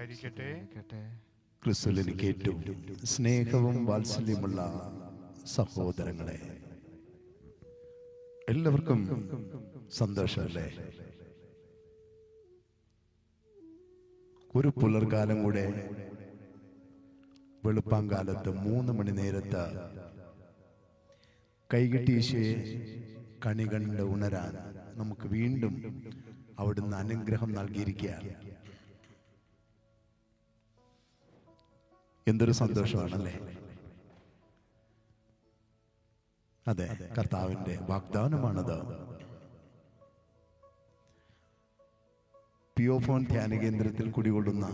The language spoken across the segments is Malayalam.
സ്തുതിയായിരിക്കട്ടെ ക്രിസ്തുവിൽ എനിക്ക് ഏറ്റവും സ്നേഹവും വാത്സല്യമുള്ള സഹോദരങ്ങളെ. എല്ലാവർക്കും സന്തോഷമല്ലേ? ഒരു പുലർകാലം കൂടെ വെളുപ്പാങ്കാലത്ത് മൂന്ന് മണി നേരത്ത് കൈകിട്ടീശയെ കണി കണ്ട് ഉണരാൻ നമുക്ക് വീണ്ടും അവിടുന്ന് അനുഗ്രഹം നൽകിയിരിക്കുകയാണ്. എന്തൊരു സന്തോഷമാണല്ലേ? അതെ കർത്താവിന്റെ വാഗ്ദാനമാണത്. പിയോഫോൺ ധ്യാന കേന്ദ്രത്തിൽ കുടികൊള്ളുന്ന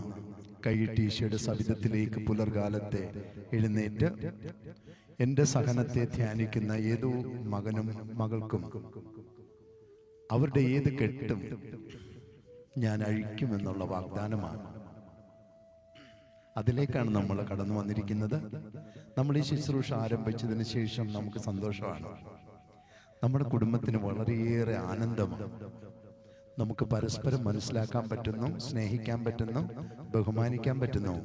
കൈയിട്ടീശയുടെ സവിധത്തിലേക്ക് പുലർകാലത്തെ എഴുന്നേറ്റ് എന്റെ സഹനത്തെ ധ്യാനിക്കുന്ന ഏതോ മകനും മകൾക്കും അവരുടെ ഏത് കെട്ടും ഞാൻ അഴിക്കുമെന്നുള്ള വാഗ്ദാനമാണ്. അതിലേക്കാണ് നമ്മൾ കടന്നു വന്നിരിക്കുന്നത്. നമ്മൾ ഈ ശുശ്രൂഷ ആരംഭിച്ചതിന് ശേഷം നമുക്ക് സന്തോഷമാണ്. നമ്മുടെ കുടുംബത്തിന് വളരെയേറെ ആനന്ദമാണ്. നമുക്ക് പരസ്പരം മനസ്സിലാക്കാൻ പറ്റുന്നു സ്നേഹിക്കാൻ പറ്റുന്നു ബഹുമാനിക്കാൻ പറ്റുന്നു.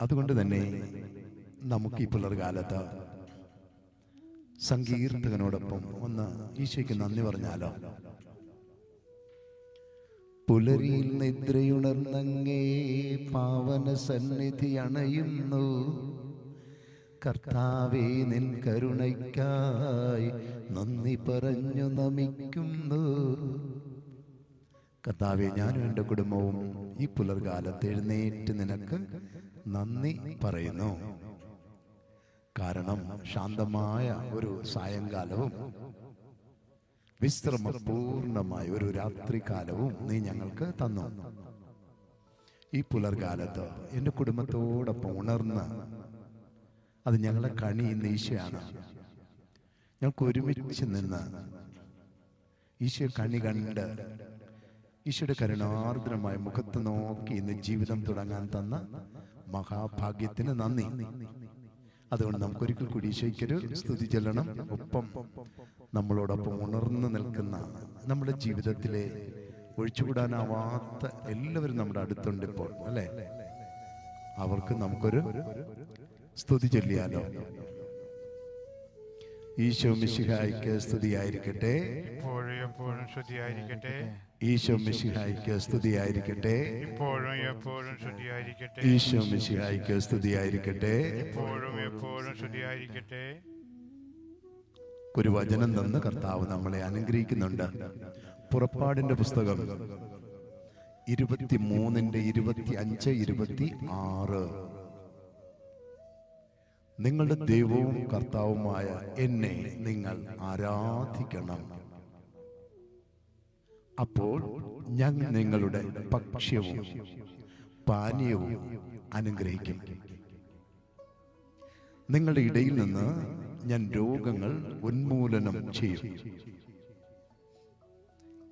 അതുകൊണ്ട് തന്നെ നമുക്ക് ഈ പുലർകാലത്ത് സങ്കീർത്തകനോടൊപ്പം ഒന്ന് ഈശോയ്ക്ക് നന്ദി പറഞ്ഞാലോ? പുലരിയിൽ നിദ്രയുണർന്നങ്ങേ പാവന സന്നിധി അണയുന്നു. കർത്താവേ നിൻ കരുണയ്ക്കായി നന്ദി പറഞ്ഞു നമിക്കുന്നു. കർത്താവെ ഞാനും എന്റെ കുടുംബവും ഈ പുലർകാലത്ത് എഴുന്നേറ്റ് നിനക്ക് നന്ദി പറയുന്നു. കാരണം ശാന്തമായ ഒരു സായങ്കാലവും വിശ്രമപൂർണമായ ഒരു രാത്രികാലവും നീ ഞങ്ങൾക്ക് തന്നു. ഈ പുലർകാലത്ത് എന്റെ കുടുംബത്തോടൊപ്പം ഉണർന്ന് അത് ഞങ്ങളെ കണി ഈശോയാണ്. ഞങ്ങൾക്ക് ഒരുമിച്ച് നിന്ന് ഈശോ കണി കണ്ട് ഈശോയുടെ കരുണാർദ്രമായ മുഖത്ത് നോക്കി ഇന്ന് ജീവിതം തുടങ്ങാൻ തന്ന മഹാഭാഗ്യത്തിന് നന്ദി. അതുകൊണ്ട് നമുക്ക് ഒരിക്കൽ കൂടി സ്തുതി ചെല്ലണം. ഒപ്പം നമ്മളോടൊപ്പം ഉണർന്നു നിൽക്കുന്ന നമ്മുടെ ജീവിതത്തിലെ ഒഴിച്ചുകൂടാനാവാത്ത എല്ലാവരും നമ്മുടെ അടുത്തുണ്ട് ഇപ്പോൾ അല്ലേ? അവർക്ക് നമുക്കൊരു സ്തുതി ചൊല്ലിയാലോ? ഈശോ മിശിഹായിക്ക് സ്തുതിയായിരിക്കട്ടെ. ഇപ്പോഴും എപ്പോഴും സ്തുതിയായിരിക്കട്ടെ ഈശോ മിശിഹായിക്ക് സ്തുതിയായിരിക്കട്ടെ. ഇപ്പോഴും എപ്പോഴും സ്തുതിയായിരിക്കട്ടെ ഈശോ മിശിഹായിക്ക് സ്തുതിയായിരിക്കട്ടെ. ഇപ്പോഴും എപ്പോഴും സ്തുതിയായിരിക്കട്ടെ ഒരു വചനം തന്ന് കർത്താവ് നമ്മളെ അനുഗ്രഹിക്കുന്നുണ്ട്. പുറപ്പാടിന്റെ പുസ്തകം ഇരുപത്തി മൂന്നിന്റെ ഇരുപത്തി അഞ്ച് ഇരുപത്തി ആറ് നിങ്ങളുടെ ദൈവവും കർത്താവുമായ എന്നെ നിങ്ങൾ ആരാധിക്കണം. അപ്പോൾ ഞാൻ നിങ്ങളുടെ ഭക്ഷ്യവും പാനീയവും അനുഗ്രഹിക്കും. നിങ്ങളുടെ ഇടയിൽ നിന്ന് ഞാൻ രോഗങ്ങൾ ഉന്മൂലനം ചെയ്യും.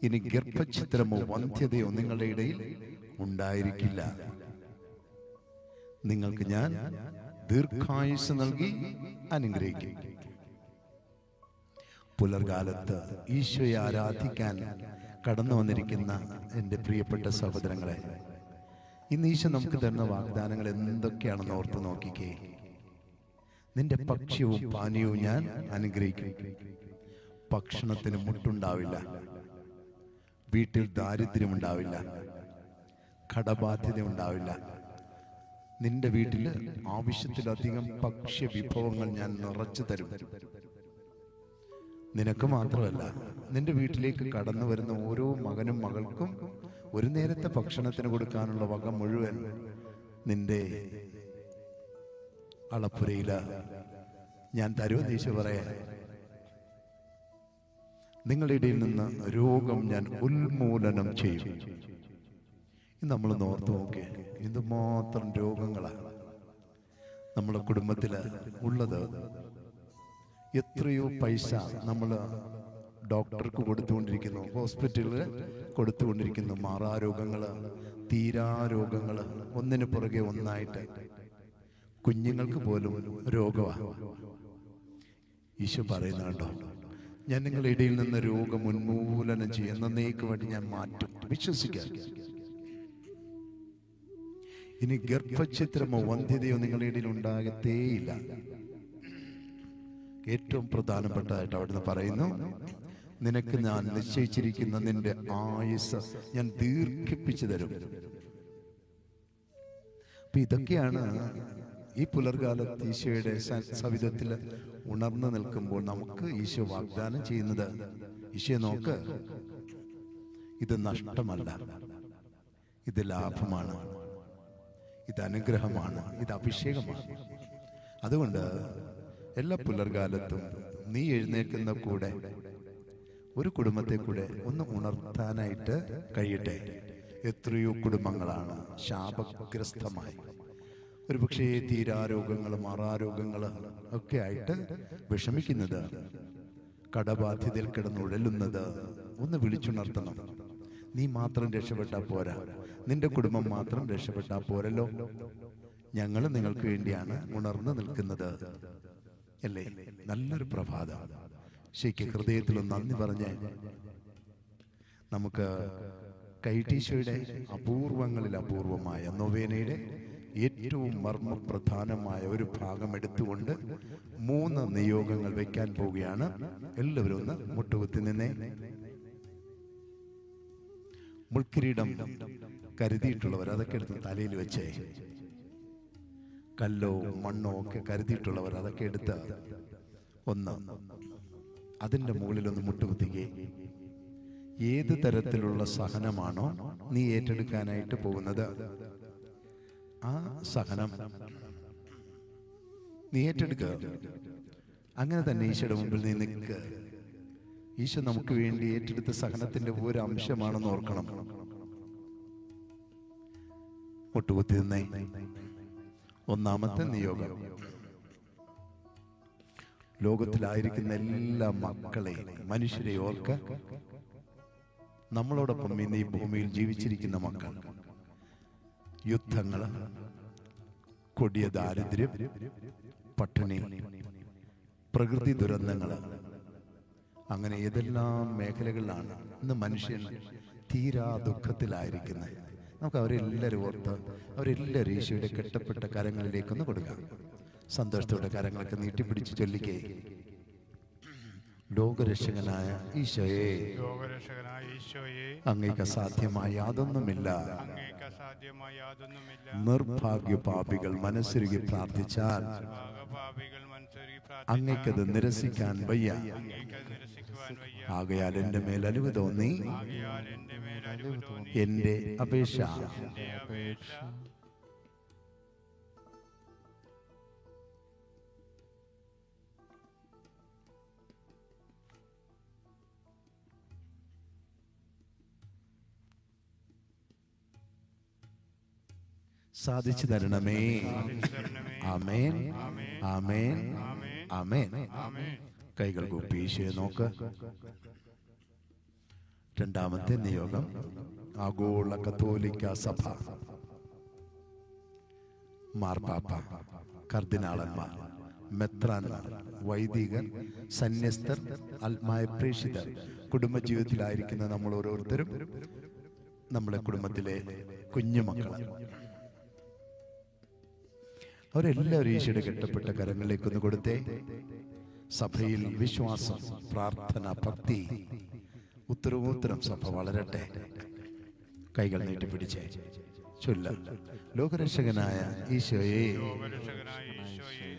ഇനി ഗർഭഛിദ്രമോ വന്ധ്യതയോ നിങ്ങളുടെ ഇടയിൽ ഉണ്ടായിരിക്കില്ല. നിങ്ങൾക്ക് ഞാൻ ദീർഘായുസ് നൽകി അനുഗ്രഹിക്കും. പുലർകാലത്ത് ഈശോയെ ആരാധിക്കാൻ കടന്നു വന്നിരിക്കുന്ന എന്റെ പ്രിയപ്പെട്ട സഹോദരങ്ങളെ ഇന്ന് ഈശോ നമുക്ക് തരുന്ന വാഗ്ദാനങ്ങൾ എന്തൊക്കെയാണെന്ന് ഓർത്ത് നോക്കിക്കേ. നിന്റെ ഭക്ഷ്യവും പാനീയവും ഞാൻ അനുഗ്രഹിക്കും. ഭക്ഷണത്തിന് മുട്ടുണ്ടാവില്ല. വീട്ടിൽ ദാരിദ്ര്യമുണ്ടാവില്ല. കടബാധ്യത ഉണ്ടാവില്ല നിന്റെ വീട്ടിൽ ആവശ്യത്തിലധികം ഭക്ഷ്യ വിഭവങ്ങൾ ഞാൻ നിറച്ചു തരും. നിനക്ക് മാത്രമല്ല നിന്റെ വീട്ടിലേക്ക് കടന്നു വരുന്ന ഓരോ മകനും മകൾക്കും ഒരു നേരത്തെ ഭക്ഷണത്തിന് കൊടുക്കാനുള്ള വക മുഴുവൻ നിന്റെ അളപ്പുരയില ഞാൻ തരുമെന്ന് ഈശോ പറയാ നിങ്ങളുടെ നിന്ന് രോഗം ഞാൻ ഉന്മൂലനം ചെയ്യും. നമ്മൾ ഓർത്ത് നോക്കി എന്തുമാത്രം രോഗങ്ങളാണ്. നമ്മുടെ കുടുംബത്തിൽ ഉള്ളത് എത്രയോ പൈസ നമ്മൾ ഡോക്ടർക്ക് കൊടുത്തുകൊണ്ടിരിക്കുന്നു ഹോസ്പിറ്റലിൽ കൊടുത്തുകൊണ്ടിരിക്കുന്നു. മാറാരോഗങ്ങൾ തീരാരോഗങ്ങൾ ഒന്നിനു പുറകെ ഒന്നായിട്ട്. കുഞ്ഞുങ്ങൾക്ക് പോലും രോഗമാണ് ഈശോ പറയുന്നുണ്ടോ ഞാൻ നിങ്ങളുടെ ഇടയിൽ നിന്ന് രോഗം ഉന്മൂലനം ചെയ്യുന്ന വേണ്ടി ഞാൻ മാറ്റും. വിശ്വസിക്കുക. ഇനി ഗർഭചിത്രമോ വന്ധ്യതയോ നിങ്ങളുടെ ഇടയിൽ ഉണ്ടാകത്തേയില്ല. ഏറ്റവും പ്രധാനപ്പെട്ടതായിട്ട് അവിടുന്ന് പറയുന്നു നിനക്ക് ഞാൻ നിശ്ചയിച്ചിരിക്കുന്ന നിന്റെ ആയുസ് ഞാൻ ദീർഘിപ്പിച്ചു തരും. അപ്പൊ ഇതൊക്കെയാണ് ഈ പുലർകാലത്ത് ഈശോയുടെ സവിധത്തിൽ ഉണർന്നു നിൽക്കുമ്പോൾ നമുക്ക് ഈശോ വാഗ്ദാനം ചെയ്യുന്നത്. ഈശോ നോക്ക് ഇത് നഷ്ടമല്ല ഇത് ലാഭമാണ്. ഇത് അനുഗ്രഹമാണ് ഇത് അഭിഷേകമാണ്. അതുകൊണ്ട് എല്ലാ പുലർകാലത്തും നീ എഴുന്നേൽക്കുന്ന കൂടെ ഒരു കുടുംബത്തെ കൂടെ ഒന്ന് ഉണർത്താനായിട്ട് കഴിയട്ടെ. എത്രയോ കുടുംബങ്ങളാണ് ശാപഗ്രസ്തമായി. ഒരുപക്ഷേ തീരാരോഗങ്ങൾ മാറാരോഗങ്ങൾ ഒക്കെ ആയിട്ട് വിഷമിക്കുന്നത് കടബാധ്യതയിൽ കിടന്നുഴലുന്നത് ഒന്ന് വിളിച്ചുണർത്തണം. നീ മാത്രം രക്ഷപ്പെട്ടാൽ പോരാ. നിന്റെ കുടുംബം മാത്രം രക്ഷപ്പെട്ടാൽ പോരല്ലോ. ഞങ്ങൾ നിങ്ങൾക്ക് വേണ്ടിയാണ് ഉണർന്നു നിൽക്കുന്നത്. അല്ലേ? നല്ലൊരു പ്രഭാതം. ശരിക്ക് ഹൃദയത്തിൽ നന്ദി പറഞ്ഞ് നമുക്ക് കൈടീശയുടെ അപൂർവങ്ങളിൽ അപൂർവമായ നൊവേനയുടെ ഏറ്റവും മർമ്മപ്രധാനമായ ഒരു ഭാഗം എടുത്തുകൊണ്ട് മൂന്ന് നിയോഗങ്ങൾ വെക്കാൻ പോവുകയാണ്. എല്ലാവരും ഒന്ന് മുട്ടുകുത്തി നിന്നേ. മുൾക്കിരീടം കരുതിയിട്ടുള്ളവർ അതൊക്കെ എടുത്ത് തലയിൽ വെച്ചേ. കല്ലോ മണ്ണോ ഒക്കെ കരുതിയിട്ടുള്ളവർ അതൊക്കെ എടുത്ത്. ഒന്ന് അതിന്റെ മുകളിൽ ഒന്ന് മുട്ടുകുത്തിക്കേ. ഏത് തരത്തിലുള്ള സഹനമാണോ നീ ഏറ്റെടുക്കാനായിട്ട് പോകുന്നത്? ആ സഹനം നീ ഏറ്റെടുക്കുക അങ്ങനെ തന്നെ ഈശോയുടെ മുമ്പിൽ നീ നിൽക്കുക ഈശോ നമുക്ക് വേണ്ടി ഏറ്റെടുത്ത സഹനത്തിന്റെ ഒരു അംശമാണെന്ന് ഓർക്കണം. മുട്ടുകുത്തി നിന്നേ ഒന്നാമത്തെ നിയോഗം. ലോകത്തിലായിരിക്കുന്ന എല്ലാ മക്കളെയും മനുഷ്യരെ ഓർക്ക. നമ്മളോടൊപ്പം ഇന്ന് ഈ ഭൂമിയിൽ ജീവിച്ചിരിക്കുന്ന മക്കൾ. യുദ്ധങ്ങൾ കൊടിയ ദാരിദ്ര്യം പട്ടിണി പ്രകൃതി ദുരന്തങ്ങൾ. അങ്ങനെ ഏതെല്ലാം മേഖലകളിലാണ് ഇന്ന് മനുഷ്യൻ തീരാ ദുഃഖത്തിലായിരിക്കുന്നത്. നമുക്ക് അവരെല്ലാവരും ഓർത്ത് അവരെല്ലാവരും ഈശോയുടെ കെട്ടപ്പെട്ട കരങ്ങളിലേക്കൊന്ന് കൊടുക്കാം. സന്തോഷത്തോടെ കരങ്ങളൊക്കെ നീട്ടിപ്പിടിച്ച് ചൊല്ലിക്കേ. ലോകരക്ഷകനായ ഈശോയെ. അങ്ങേക്ക് സാധ്യമായ യാതൊന്നുമില്ല. നിർഭാഗ്യ പാപികൾ മനസ്സുരുകി പ്രാർത്ഥിച്ചാൽ അങ്ങേക്കത് നിരസിക്കാൻ വയ്യ. ആകയാൽ എന്റെ മേൽ അലിവ് തോന്നി. എന്റെ മേൽ അലിവ് തോന്നി എന്റെ അപേക്ഷ. എന്റെ അപേക്ഷ സാധിച്ചു തരണമേ. സാധിച്ചു തരണമേ. ആമേൻ. ആമേൻ. ആമേൻ. ആമേൻ. കൈകൾ കൂപ്പി നോക്ക്. രണ്ടാമത്തെ നിയോഗം ആഗോള കത്തോലിക്ക സഭ. മാർപ്പാപ്പ കർദിനാളന്മാർ മെത്രാന്മാർ വൈദികർ സന്യസ്തർ ആത്മായ പ്രേക്ഷിതർ കുടുംബജീവിതത്തിലായിരിക്കുന്ന നമ്മൾ ഓരോരുത്തരും നമ്മുടെ കുടുംബത്തിലെ കുഞ്ഞുമക്കൾ അവരെല്ലാവരും ഈശോയുടെ കെട്ടപ്പെട്ട കരങ്ങളിലേക്കൊന്ന് കൊടുത്തേ. സഭയിൽ വിശ്വാസം പ്രാർത്ഥന ഭക്തി. ഉത്തരവോത്തരം സഭ വളരട്ടെ. കൈകൾ നീട്ടിപ്പിടിച്ച് ചൊല്ല. ലോകരക്ഷകനായ ഈശോയെ.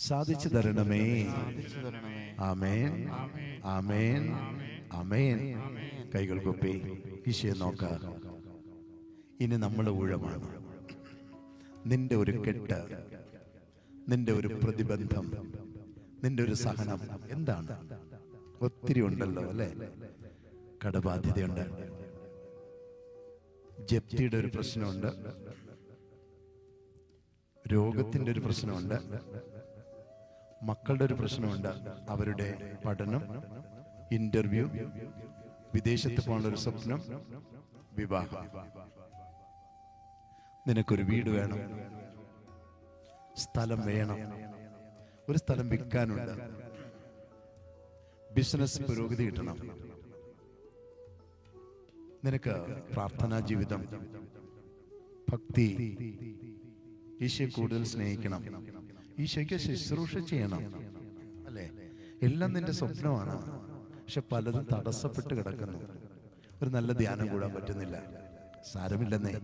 സാധിച്ചു തരണമേ. ആമേൻ. ആമേൻ. ആമേൻ. കൈകൾ കൊപ്പി ഈശയെ നോക്ക. ഇനി നമ്മൾ ഊഴമാണ്. നിന്റെ ഒരു കെട്ട് നിന്റെ ഒരു പ്രതിബന്ധം നിന്റെ ഒരു സഹനം എന്താണ്? ഒത്തിരി ഉണ്ടല്ലോ അല്ലെ? കടബാധ്യതയുണ്ട്. ജപ്തിയുടെ ഒരു പ്രശ്നമുണ്ട്. രോഗത്തിന്റെ ഒരു പ്രശ്നമുണ്ട്. മക്കളുടെ ഒരു പ്രശ്നമുണ്ട്. അവരുടെ പഠനം ഇന്റർവ്യൂ വിദേശത്ത് പോകാനുള്ള ഒരു സ്വപ്നം വിവാഹം. നിനക്കൊരു വീട് വേണം. സ്ഥലം വേണം. ഒരു സ്ഥലം വിൽക്കാനുണ്ട്. ബിസിനസ് പുരോഗതി കിട്ടണം. നിനക്ക് പ്രാർത്ഥനാ ജീവിതം ഭക്തി ഈശയെ കൂടുതൽ സ്നേഹിക്കണം. ഈശോയ്ക്ക് ശുശ്രൂഷ ചെയ്യണം. അല്ലേ? എല്ലാം നിന്റെ സ്വപ്നമാണ്. പക്ഷെ പലതും തടസ്സപ്പെട്ട് കിടക്കുന്നു. ഒരു നല്ല ധ്യാനം കൂടാൻ പറ്റുന്നില്ല. സാരമില്ലെന്നേ.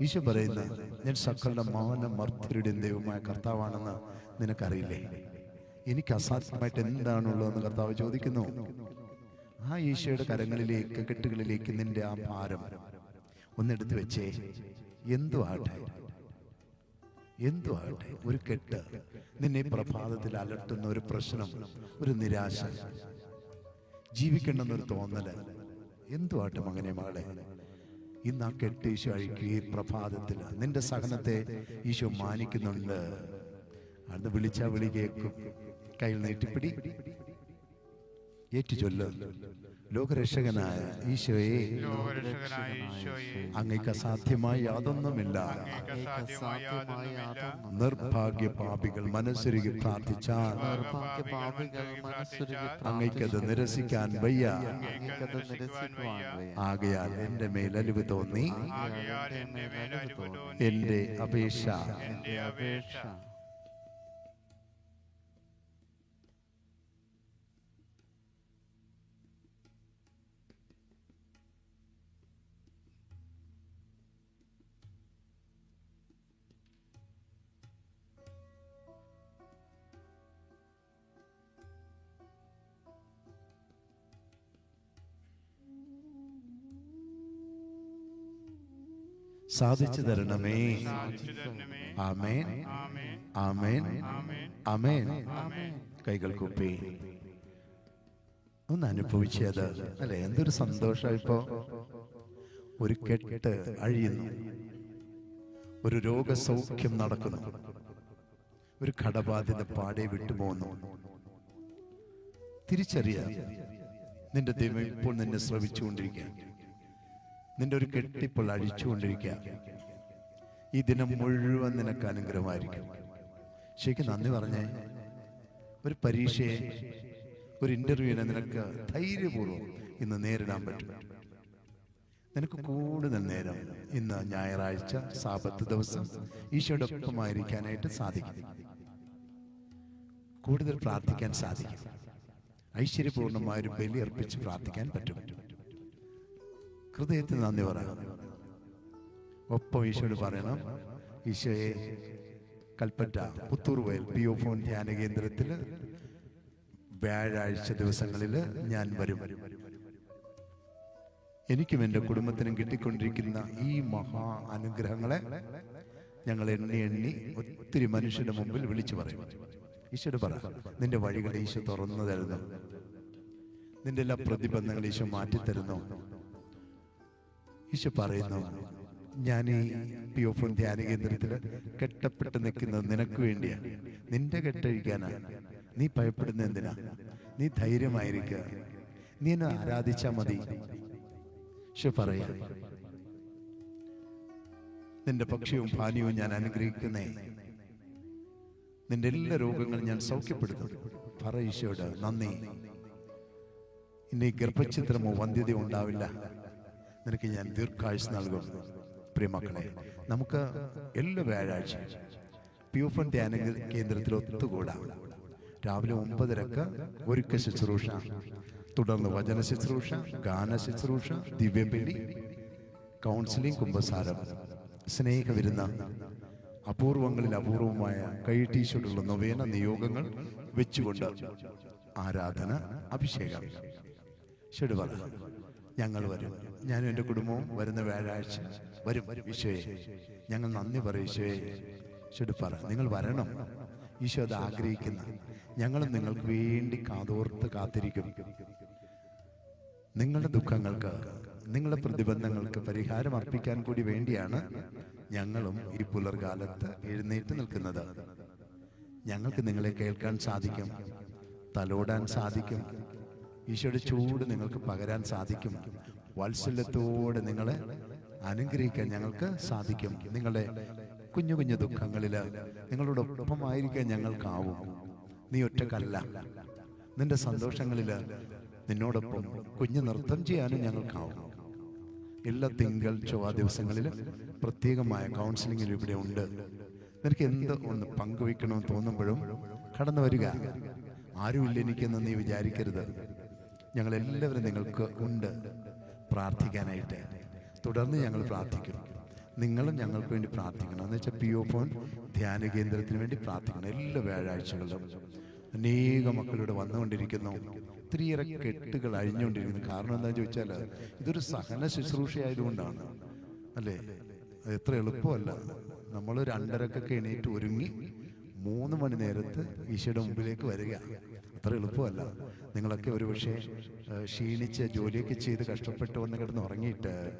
ഈശോ പറയുന്ന ഞാൻ സക്കളുടെ മൗന മർത്തരുടെയും ദൈവമായ കർത്താവാണെന്ന് നിനക്കറിയില്ലേ? എനിക്ക് അസാധ്യമായിട്ട് എന്താണുള്ളതെന്ന് കർത്താവ് ചോദിക്കുന്നു. ആ ഈശോയുടെ കരങ്ങളിലേക്ക് കെട്ടുകളിലേക്ക് നിന്റെ ആ ഭാരം ഒന്നെടുത്ത് വെച്ചേ എന്തു ആകട്ടെ എന്തു ആകട്ടെ ഒരു കെട്ട്? നിന്നെ പ്രഭാതത്തിൽ അലട്ടുന്ന ഒരു പ്രശ്നം ഒരു നിരാശ. ജീവിക്കണമെന്നൊരു തോന്നൽ. എന്തു ആട്ടെ മകനെ മകളെ? ഇന്ന് ആ കെട്ട് ഈശോ അഴിക്കുക ഈ പ്രഭാതത്തിൽ. നിന്റെ സഹനത്തെ ഈശോ മാനിക്കുന്നുണ്ട്. അത് വിളിച്ചാ വിളി കേൾക്കും. കയ്യിൽ നീട്ടിപ്പിടി ഏറ്റു ചൊല്ല് ലോകരക്ഷകനായ ഈശോയെ അങ്ങേക്ക് അസാധ്യമായി യാതൊന്നുമില്ല. നിർഭാഗ്യ പാപികൾ മനസ്സൊരുകി പ്രാർത്ഥിച്ചാൽ അങ്ങേക്കത് നിരസിക്കാൻ വയ്യ. ആകയാൽ എന്റെ മേൽ അലിവ് മേലരിവ് തോന്നി. എന്റെ അപേക്ഷ. സാധിച്ചു തരണമേ. ആമേൻ. ആമേൻ. ആമേൻ. കൈകൾ കുപ്പി. ഒന്ന് അനുഭവിച്ചത് അല്ലെ എന്തൊരു സന്തോഷം ഇപ്പോ. ഒരു കെട്ട് അഴിയുന്നു. ഒരു രോഗസൗഖ്യം നടക്കുന്നു. ഒരു കടബാധ്യത പാടെ വിട്ടുപോകുന്നു തിരിച്ചറിയാം. നിന്റെ ദൈവം ഇപ്പോൾ നിന്നെ ശ്രവിച്ചുകൊണ്ടിരിക്കുക നിന്റെ ഒരു കെട്ടിപ്പോൾ അഴിച്ചുകൊണ്ടിരിക്കുക ഈ ദിനം മുഴുവൻ നിനക്ക് അനുഗ്രഹമായിരിക്കും. ശരിക്കും നന്ദി പറഞ്ഞേ. ഒരു പരീക്ഷയെ ഒരു ഇന്റർവ്യൂവിനെ നിനക്ക് ധൈര്യപൂർവം ഇന്ന് നേരിടാൻ പറ്റും. നിനക്ക് കൂടുതൽ നേരം ഇന്ന് ഞായറാഴ്ച സാപത്ത് ദിവസം ഈശോയുടെ ഒപ്പമായിരിക്കാനായിട്ട് സാധിക്കും. കൂടുതൽ പ്രാർത്ഥിക്കാൻ സാധിക്കും. ഐശ്വര്യപൂർണമായ ഒരു ബലി അർപ്പിച്ച് പ്രാർത്ഥിക്കാൻ പറ്റും. ഹൃദയത്തിൽ നന്ദി പറയാം. ഒപ്പം ഈശോയോട് പറയണം. ഈശോയെ കൽപ്പറ്റ പുത്തൂർ വയൽ പി ഒ ഫോൺ ധ്യാന കേന്ദ്രത്തിൽ വ്യാഴാഴ്ച ദിവസങ്ങളിൽ ഞാൻ വരും. എനിക്കും എന്റെ കുടുംബത്തിനും കിട്ടിക്കൊണ്ടിരിക്കുന്ന ഈ മഹാ അനുഗ്രഹങ്ങളെ ഞങ്ങൾ എണ്ണി എണ്ണി ഒത്തിരി മനുഷ്യരുടെ മുമ്പിൽ വിളിച്ചു പറയും. ഈശോട് പറ നിന്റെ വഴികൾ ഈശോ തുറന്നു തരുന്നു. നിന്റെ എല്ലാ പ്രതിബന്ധങ്ങൾ ഈശോ മാറ്റിത്തരുന്നു. ഈശോ പറയുന്നു ഞാൻ ഈ പി ധ്യാന കേന്ദ്രത്തിൽ കെട്ടപ്പെട്ട് നിൽക്കുന്നത് നിനക്ക് വേണ്ടിയാണ് നിന്റെ കെട്ടഴിക്കാനാണ് നീ ഭയപ്പെടുന്ന എന്തിനാ? നീ ധൈര്യമായിരിക്കുക. നീ എന്നെ ആരാധിച്ചാ മതി. ഈശോ പറയാ നിന്റെ പക്ഷിയും പാനീയവും ഞാൻ അനുഗ്രഹിക്കുന്നേ. നിന്റെ എല്ലാ രോഗങ്ങളും ഞാൻ സൗഖ്യപ്പെടുത്തും. പറ ഈശോയുടെ നന്ദി. ഇനി ഗർഭചിത്രമോ വന്ധ്യതയോ ഉണ്ടാവില്ല. നിനക്ക് ഞാൻ ദീർഘായുസ് നൽകും. പ്രിയമക്കളെ നമുക്ക് എല്ലാ വ്യാഴാഴ്ച പ്യൂഫൺ ധ്യാന കേന്ദ്രത്തിൽ ഒത്തുകൂടാം. രാവിലെ ഒമ്പതരക്ക് ഒരുക്ക ശുശ്രൂഷ തുടർന്ന് വചന ശുശ്രൂഷ ഗാന ശുശ്രൂഷ ദിവ്യബലി കൗൺസിലിംഗ് കുംഭസാരം സ്നേഹവിരുന്ന അപൂർവങ്ങളിൽ അപൂർവമായ കൈട്ടീശോടുള്ള നൊവേന നിയോഗങ്ങൾ വെച്ചുകൊണ്ട് ആരാധന അഭിഷേകം. പറ ഞങ്ങൾ വരും. ഞാനും എന്റെ കുടുംബവും വരുന്ന വ്യാഴാഴ്ച വരും. ഈശോയെ ഞങ്ങൾ നന്ദി പറയും. ഈശോയെ പറ നിങ്ങൾ വരണം. ഈശോ അത് ആഗ്രഹിക്കുന്ന. ഞങ്ങളും നിങ്ങൾക്ക് വേണ്ടി കാതോർത്ത് കാത്തിരിക്കും. നിങ്ങളുടെ ദുഃഖങ്ങൾക്ക് നിങ്ങളുടെ പ്രതിബന്ധങ്ങൾക്ക് പരിഹാരം അർപ്പിക്കാൻ കൂടി വേണ്ടിയാണ് ഞങ്ങളും ഈ പുലർകാലത്ത് എഴുന്നേറ്റ് നിൽക്കുന്നത്. ഞങ്ങൾക്ക് നിങ്ങളെ കേൾക്കാൻ സാധിക്കും. തലോടാൻ സാധിക്കും. ഈശോയുടെ ചൂട് നിങ്ങൾക്ക് പകരാൻ സാധിക്കും. വാത്സല്യത്തോടെ നിങ്ങളെ അനുഗ്രഹിക്കാൻ ഞങ്ങൾക്ക് സാധിക്കും. നിങ്ങളുടെ കുഞ്ഞു കുഞ്ഞു ദുഃഖങ്ങളിൽ നിങ്ങളോടൊപ്പമായിരിക്കാൻ ഞങ്ങൾക്കാവും. നീ ഒറ്റക്കല്ല. നിന്റെ സന്തോഷങ്ങളിൽ നിന്നോടൊപ്പം കുഞ്ഞു നൃത്തം ചെയ്യാനും ഞങ്ങൾക്കാവും. എല്ലാ തിങ്കൾ ചൊവ്വ ദിവസങ്ങളിൽ പ്രത്യേകമായ കൗൺസിലിംഗിൽ ഇവിടെ ഉണ്ട്. നിനക്ക് എന്ത് ഒന്ന് പങ്കുവെക്കണമെന്ന് തോന്നുമ്പോഴും കടന്നു വരിക. ആരുമില്ല എനിക്കെന്ന് നീ വിചാരിക്കരുത്. ഞങ്ങൾ എല്ലാവരും നിങ്ങൾക്ക് ഉണ്ട്. പ്രാർത്ഥിക്കാനായിട്ട്. തുടർന്ന് ഞങ്ങൾ പ്രാർത്ഥിക്കും. നിങ്ങളും ഞങ്ങൾക്ക് വേണ്ടി പ്രാർത്ഥിക്കണം. എന്ന് വെച്ചാൽ പി ഒ ഫോൺ ധ്യാന കേന്ദ്രത്തിന് വേണ്ടി പ്രാർത്ഥിക്കണം. എല്ലാ വ്യാഴാഴ്ചകളിലും. അനേക മക്കളിവിടെ വന്നുകൊണ്ടിരിക്കുന്നു. ഒത്തിരിയേറെ കെട്ടുകൾ അഴിഞ്ഞുകൊണ്ടിരിക്കുന്നു. കാരണം എന്താണെന്ന് ചോദിച്ചാൽ ഇതൊരു സഹന ശുശ്രൂഷയായതുകൊണ്ടാണ്. അല്ലേ? എത്ര എളുപ്പമല്ല. നമ്മൾ രണ്ടരക്കൊക്കെ എണീറ്റ് ഒരുങ്ങി മൂന്ന് മണി നേരത്ത് ഈശോയുടെ മുമ്പിലേക്ക് വരിക. അത്ര എളുപ്പമല്ല. നിങ്ങളൊക്കെ ഒരുപക്ഷെ ക്ഷീണിച്ച് ജോലിയൊക്കെ ചെയ്ത് കഷ്ടപ്പെട്ട് വന്ന് കിടന്ന് ഉറങ്ങിയിട്ട്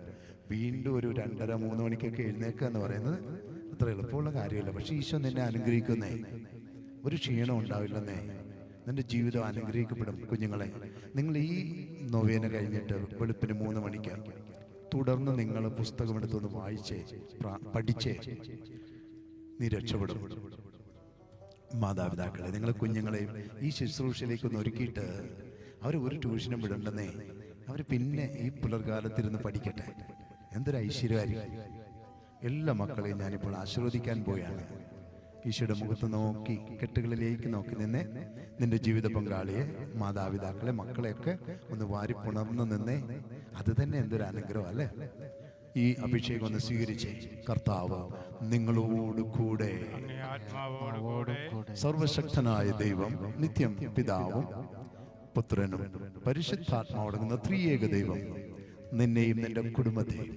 വീണ്ടും ഒരു രണ്ടര മൂന്ന് മണിക്കൊക്കെ എഴുന്നേക്കുക എന്ന് പറയുന്നത് അത്ര എളുപ്പമുള്ള കാര്യമല്ല. പക്ഷെ ഈശോ നിന്നെ അനുഗ്രഹിക്കുന്നേ. ഒരു ക്ഷീണം ഉണ്ടാവില്ലെന്നേ. നിന്റെ ജീവിതം അനുഗ്രഹിക്കപ്പെടും കുഞ്ഞുങ്ങളെ. നിങ്ങൾ ഈ നൊവേന കഴിഞ്ഞിട്ട് വെളുപ്പിന് മൂന്ന് മണിക്ക് തുടർന്ന് നിങ്ങൾ പുസ്തകമെടുത്തൊന്ന് വായിച്ച് പഠിച്ചേ. നീ രക്ഷപ്പെടും. മാതാപിതാക്കളെ നിങ്ങളെ കുഞ്ഞുങ്ങളെയും ഈ ശുശ്രൂഷയിലേക്ക് ഒന്ന് ഒരുക്കിയിട്ട് അവർ ഒരു ട്യൂഷനും വിടണ്ടെന്നേ അവർ പിന്നെ ഈ പുലർകാലത്തിരുന്ന് പഠിക്കട്ടെ. എന്തൊരു ഐശ്വര്യമായിരിക്കും. എല്ലാ മക്കളെയും ഞാനിപ്പോൾ ആശീർവദിക്കാൻ പോയാണ്. ഈശോയുടെ മുഖത്ത് നോക്കി കെട്ടുകളിലേക്ക് നോക്കി നിന്നെ നിന്റെ ജീവിത പങ്കാളിയെ മാതാപിതാക്കളെ മക്കളെയൊക്കെ ഒന്ന് വാരി പുണർന്നു നിന്നേ. അത് തന്നെ എന്തൊരു അനുഗ്രഹം അല്ലേ? ഈ അഭിഷേകം ഒന്ന് സ്വീകരിച്ച് കർത്താവ് നിങ്ങളോട് കൂടെ. സർവശക്തനായ ദൈവം നിത്യം പിതാവും പുത്രനും പരിശുദ്ധാത്മാവടങ്ങുന്ന ത്രിയേക ദൈവം നിന്നെയും നിന്റെ കുടുംബത്തെയും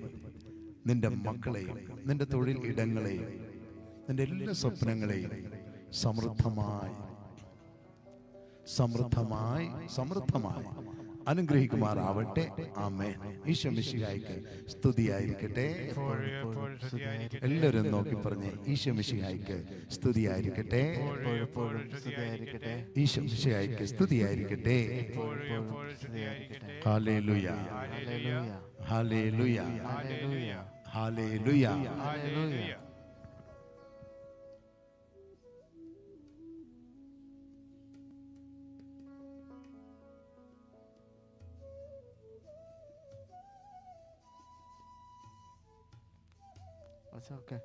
നിന്റെ മക്കളെയും നിന്റെ തൊഴിൽ ഇടങ്ങളെയും നിന്റെ എല്ലാ സ്വപ്നങ്ങളെയും സമൃദ്ധമായി സമൃദ്ധമായി സമൃദ്ധമായി അനുഗ്രഹിക്കുമാറാവട്ടെ ആമേൻ ഈശോ മിശിഹായിക്ക് സ്തുതിയായിരിക്കട്ടെ. എല്ലാവരും നോക്കി പറഞ്ഞ് ഈശോ മിശിഹായിക്ക് സ്തുതിയായിരിക്കട്ടെ എപ്പോഴും സ്തുതിയായിരിക്കട്ടെ. Hallelujah. Hallelujah hallelujah. Hallelujah okay.